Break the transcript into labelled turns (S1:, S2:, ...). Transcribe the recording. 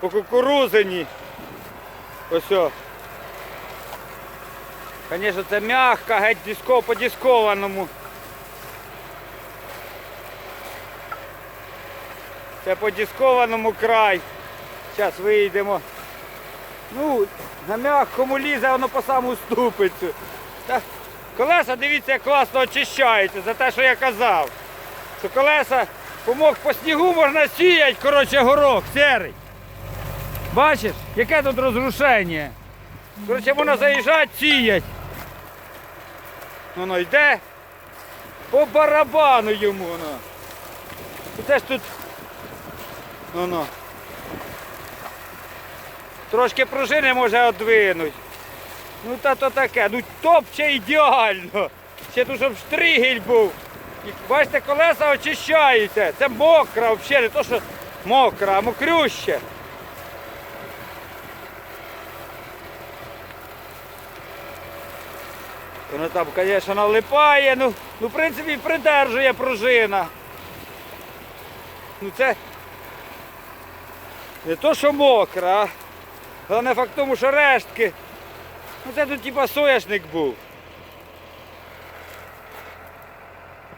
S1: по кукурузині. Ось. Звісно, це м'ягка, геть диско, по дискованому. Це по дискованому край. Зараз вийдемо. Ну, на м'якому лізе воно по саму ступицю. Та, колеса, дивіться, як класно очищаються за те, що я казав. Що колеса помог по снігу можна сіяти, коротше, горох серий. Бачиш, яке тут розрушення? Коротше, можна заїжджати, сіять. Воно йде по барабану йому. Воно. Це ж тут. Воно. Трошки пружини може одвинуть. Ну та то таке. Ну топче ідеально. Ще тут, щоб штригель був. І, бачите, колеса очищаються. Це мокра взагалі, не то, що мокра, а мокрюще. Воно там, звісно, налипає, ну, ну, в принципі, придержує пружина. Ну це не то, що мокра, а головне факт тому, що рештки. Ну це тут типа соняшник був.